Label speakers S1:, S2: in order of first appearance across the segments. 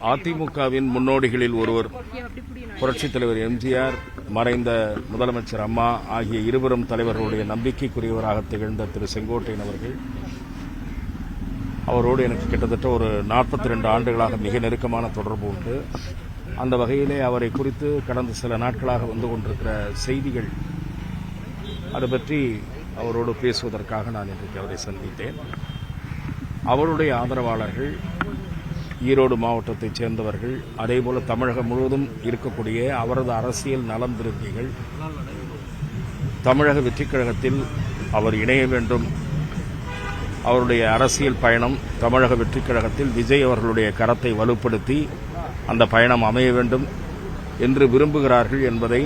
S1: அதிமுகவின் முன்னோடிகளில் ஒருவர் புரட்சித் தலைவர் எம்ஜிஆர் மறைந்த முதலமைச்சர் அம்மா ஆகிய இருவரும் தலைவர்களுடைய நம்பிக்கைக்குரியவராக திகழ்ந்த திரு செங்கோட்டையன் அவர்கள். அவரோடு எனக்கு கிட்டத்தட்ட ஒரு நாற்பத்தி ரெண்டு ஆண்டுகளாக மிக நெருக்கமான தொடர்பு உண்டு. அந்த வகையிலே அவரை குறித்து கடந்த சில நாட்களாக வந்து கொண்டிருக்கிற செய்திகள் அது பற்றி அவரோடு பேசுவதற்காக நான் இன்றைக்கு அவரை சந்தித்தேன். அவருடைய ஆதரவாளர்கள் ஈரோடு மாவட்டத்தைச் சேர்ந்தவர்கள் அதேபோல தமிழகம் முழுவதும் இருக்கக்கூடிய அவரது அரசியல் நலம் விரும்பிகள் தமிழக வெற்றிக் கழகத்தில் அவர் இணைய வேண்டும். அவருடைய அரசியல் பயணம் தமிழக வெற்றிக் கழகத்தில் விஜய் அவர்களுடைய கரத்தை வலுப்படுத்தி அந்த பயணம் அமைய வேண்டும் என்று விரும்புகிறார்கள் என்பதை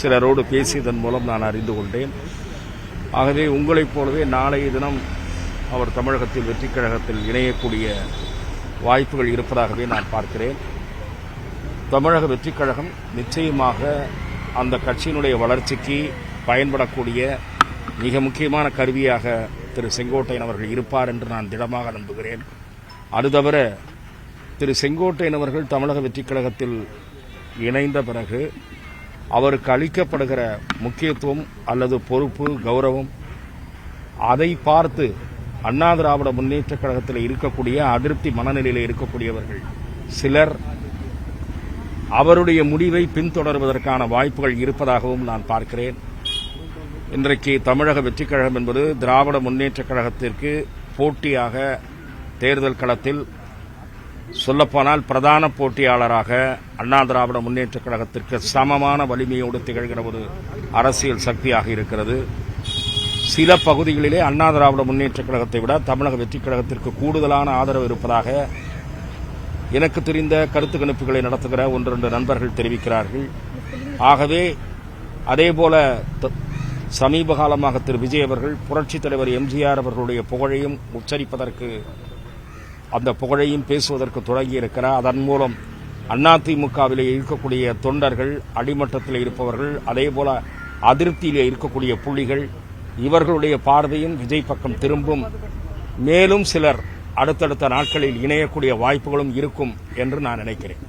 S1: சிலரோடு பேசியதன் மூலம் நான் அறிந்து கொண்டேன். ஆகவே உங்களைப் போலவே நாளைய தினம் அவர் தமிழகத்தில் வெற்றிக் கழகத்தில் இணையக்கூடிய வாய்ப்புகள் இருப்பதாகவே நான் பார்க்கிறேன். தமிழக வெற்றிக் கழகம் நிச்சயமாக அந்த கட்சியினுடைய வளர்ச்சிக்கு பயன்படக்கூடிய மிக முக்கியமான கருவியாக திரு செங்கோட்டையன் அவர்கள் இருப்பார் என்று நான் திடமாக நம்புகிறேன். அது தவிர திரு செங்கோட்டையன் அவர்கள் தமிழக வெற்றிக் கழகத்தில் இணைந்த பிறகு அவருக்கு அளிக்கப்படுகிற முக்கியத்துவம் அல்லது பொறுப்பு கௌரவம் அதை பார்த்து அண்ணா திராவிட முன்னேற்றக் கழகத்தில் இருக்கக்கூடிய அதிருப்தி மனநிலையில் இருக்கக்கூடியவர்கள் சிலர் அவருடைய முடிவை பின்தொடர்வதற்கான வாய்ப்புகள் இருப்பதாகவும் நான் பார்க்கிறேன். இன்றைக்கு தமிழக வெற்றிக் கழகம் என்பது திராவிட முன்னேற்றக் கழகத்திற்கு போட்டியாக தேர்தல் களத்தில் சொல்லப்போனால் பிரதான போட்டியாளராக அண்ணா திராவிட முன்னேற்றக் கழகத்திற்கு சமமான வலிமையோடு திகழ்கிற ஒரு அரசியல் சக்தியாக இருக்கிறது. சில பகுதிகளிலே அண்ணா திராவிட முன்னேற்றக் கழகத்தை விட தமிழக வெற்றிக் கழகத்திற்கு கூடுதலான ஆதரவு இருப்பதாக எனக்கு தெரிந்த கருத்து கணிப்புகளை நடத்துகிற ஒன்று ரெண்டு நண்பர்கள் தெரிவிக்கிறார்கள். ஆகவே அதேபோல த- சமீப காலமாக திரு விஜய் அவர்கள் புரட்சித் தலைவர் எம்ஜிஆர் அவர்களுடைய புகழையும் உச்சரிப்பதற்கு அந்த புகழையும் பேசுவதற்கு தொடங்கியிருக்கிறார். அதன் மூலம் அதிமுகவில் இருக்கக்கூடிய தொண்டர்கள் அடிமட்டத்தில் இருப்பவர்கள் அதேபோல அதிருப்தியில் இருக்கக்கூடிய புள்ளிகள் இவர்களுடைய பார்வையும் விஜய் பக்கம் திரும்பும். மேலும் சிலர் அடுத்தடுத்த நாட்களில் இணையக்கூடிய வாய்ப்புகளும் இருக்கும் என்று நான் நினைக்கிறேன்.